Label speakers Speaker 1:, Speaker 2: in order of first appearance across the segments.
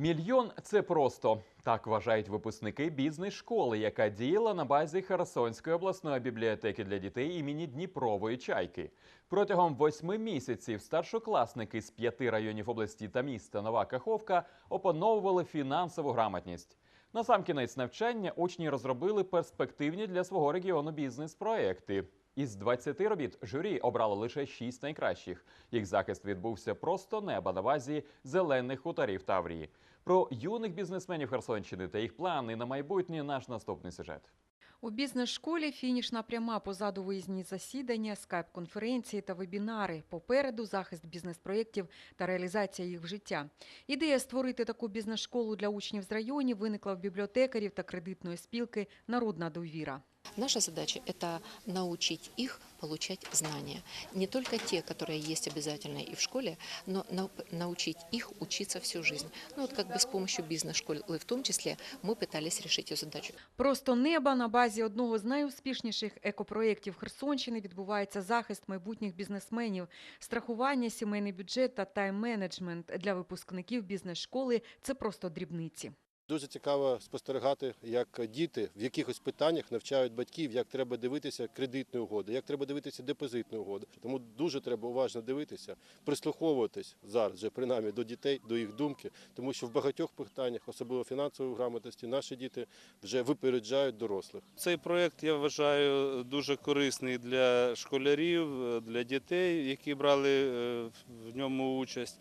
Speaker 1: Мільйон це просто так вважають випускники бізнес-школи, яка діяла на базі Херсонської обласної бібліотеки для дітей імені Дніпрової чайки. Протягом восьми місяців старшокласники з п'яти районів області та міста Нова Каховка опановували фінансову грамотність. Насамкінець навчання учні розробили перспективні для свого регіону бізнес-проекти. Із 20 робіт журі обрало лише 6 найкращих. Їх захист відбувся просто неба на базі зелених хуторів Таврії. Про юних бізнесменів Херсонщини та їх плани на майбутнє наш наступний сюжет.
Speaker 2: У бізнес-школі фінішна пряма позаду виїзні засідання, скайп-конференції та вебінари. Попереду захист бізнес-проєктів та реалізація їх в життя. Ідея створити таку бізнес-школу для учнів з районів виникла в бібліотекарів та кредитної спілки Народна довіра.
Speaker 3: Наша задача – это научить их получать знания. Не только те, которые есть обязательно и в школе, но нау- научить их учиться всю жизнь. Ну вот как бы с помощью бизнес-школы в том числе мы пытались решить эту задачу.
Speaker 2: Просто неба на базі одного з найуспішніших екопроєктів Херсонщини відбувається захист майбутніх бізнесменів, страхування, сімейний бюджет та тайм-менеджмент для випускників бізнес-школи – це просто дрібниці.
Speaker 4: Дуже цікаво спостерігати, як діти в якихось питаннях навчають батьків, як треба дивитися кредитні угоди, як треба дивитися депозитні угоди. Тому дуже треба уважно дивитися, прислуховуватись зараз вже принаймні до дітей, до їх думки, тому що в багатьох питаннях, особливо фінансової грамотності, наші діти вже випереджають дорослих.
Speaker 5: Цей проєкт я вважаю дуже корисний для школярів, для дітей, які брали е, в ньому участь.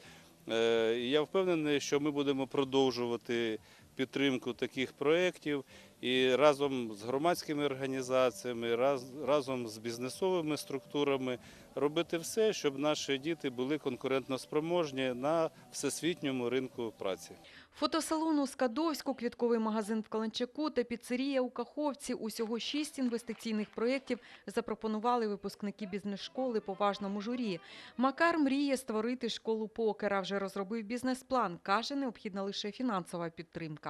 Speaker 5: Е, Я впевнений, що ми будемо продовжувати підтримку таких проєктів і разом з громадськими організаціями, раз- разом з бізнесовими структурами робити все, щоб наші діти були конкурентноспроможні на всесвітньому ринку праці.
Speaker 2: Фотосалон у Скадовську, квітковий магазин в Каланчаку та піцерія у Каховці – усього шість інвестиційних проєктів запропонували випускники бізнес-школи поважному журі. Макар мріє створити школу покера, вже розробив бізнес-план. Каже, необхідна лише фінансова підтримка.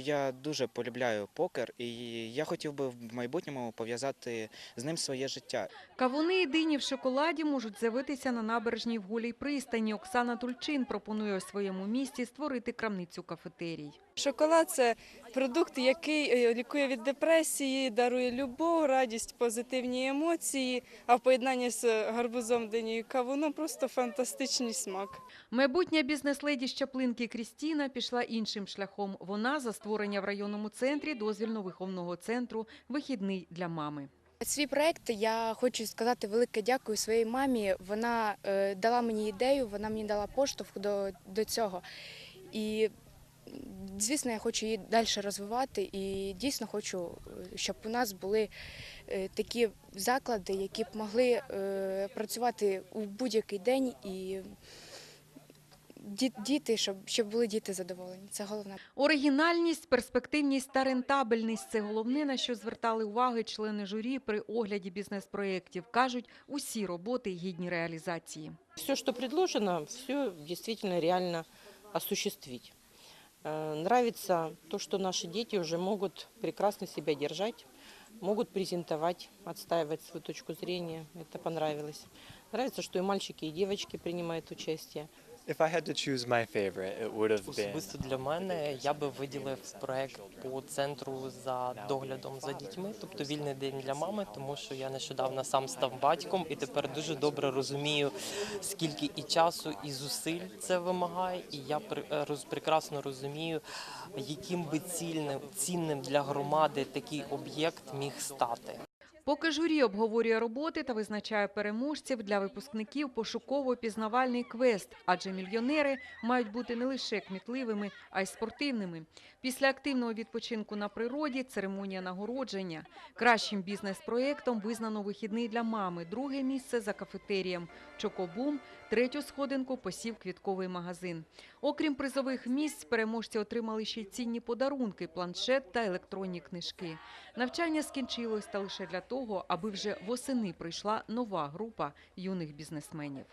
Speaker 6: Я дуже полюбляю покер, і я хотів би в майбутньому пов'язати з ним своє життя.
Speaker 2: Кавуни і дині в шоколаді можуть з'явитися на набережній в Голій пристані. Оксана Тульчин пропонує у своєму місті створити крамницю кафетерій.
Speaker 7: Шоколад це продукт, який е, лікує від депресії, дарує любов, радість, позитивні емоції. А в поєднанні з гарбузом, динею і кавуном просто фантастичний смак.
Speaker 2: Майбутня бізнес-леді з Чаплинки Крістіна пішла іншим шляхом. Вона за створення в районному центрі дозвільно-виховного центру «Вихідний для мами».
Speaker 8: Свій проект я хочу сказати велике дякую своїй мамі. Вона е, дала мені ідею, вона мені дала поштовх до, до цього. І звісно, я хочу її далі розвивати і дійсно хочу, е, щоб у нас були е, такі заклади, які б могли працювати у будь-який день і діти, щоб, щоб були діти задоволені. Це головне.
Speaker 2: Оригінальність, перспективність та рентабельність – це головне, на що звертали уваги члени журі при огляді бізнес-проєктів. Кажуть, усі роботи гідні реалізації.
Speaker 9: Все, что предложено, все действительно реально осуществить. Э, Нравится то, что наши дети уже могут прекрасно себя держать, могут презентовать, отстаивать свою точку зрения. Это понравилось. Нравится, что и мальчики, и девочки принимают участие.
Speaker 10: If I had to choose my favorite, it would have been
Speaker 11: Особисто для мене я би виділив проект по центру за доглядом за дітьми, тобто вільний день для мами, тому що я нещодавно сам став батьком і тепер дуже добре розумію, скільки і часу, і зусиль це вимагає. І я е, прекрасно розумію, яким би цільним цінним для громади такий об'єкт міг стати.
Speaker 2: Поки журі обговорює роботи та визначає переможців для випускників пошуково-пізнавальний квест, адже мільйонери мають бути не лише кмітливими, а й спортивними. Після активного відпочинку на природі церемонія нагородження. Кращим бізнес-проєктом визнано вихідний для мами. Друге місце за кафетерієм Чокобум. Третю сходинку посів квітковий магазин. Окрім призових місць, переможці отримали ще й цінні подарунки, планшет та електронні книжки. Навчання скінчилось та лише для того, аби вже восени прийшла нова група юних бізнесменів.